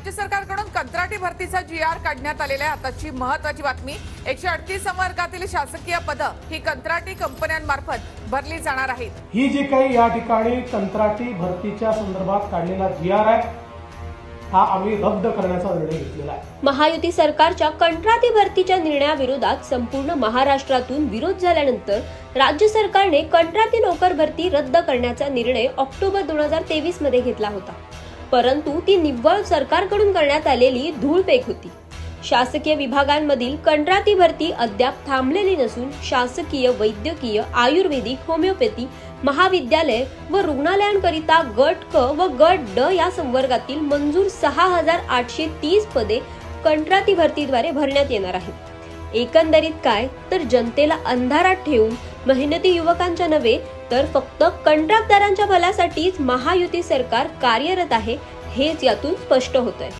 राज्य सरकारकडून कंत्राटी भरतीचा जी आर काढण्यात आलेला आहे. आताची महत्वाची बातमी एकशे अडतीस वर्गातील शासकीय पदं ही कंत्राटी कंपन्यांमार्फत भरली जाणार आहेत. ही जी काही या ठिकाणी कंत्राटी भरतीच्या संदर्भात काढलेला जी आर आहे हा आम्ही रद्द करण्याचा निर्णय घेतलेला आहे. महायुती सरकारच्या कंत्राटी भरतीच्या निर्णयाविरोधात संपूर्ण महाराष्ट्रातून विरोध झाल्यानंतर राज्य सरकारने कंत्राटी नोकर भरती रद्द करण्याचा निर्णय ऑक्टोबर दोन हजार तेवीसमध्ये घेतला होता. परंतु ती निव्वळ सरकारकडून करण्यात आलेली धूळपेक होती. शासकीय विभागांमधील कंत्राटी भरती अद्याप थांबलेली नसून शासकीय वैद्यकीय आयुर्वेदिक होमिओपॅथी महाविद्यालय व रुग्णालयांकरिता गट क व गट ड या संवर्गातील मंजूर सहा हजार आठशे तीस पदे कंत्राटी भरतीद्वारे भरण्यात येणार आहेत. एकंदरीत काय तर जनतेला अंधारात ठेवून मेहनती युवकांच्या नव्हे तर फक्त कंत्राटदारांच्या भल्यासाठीच महायुती सरकार कार्यरत आहे हेच यातून स्पष्ट होत आहे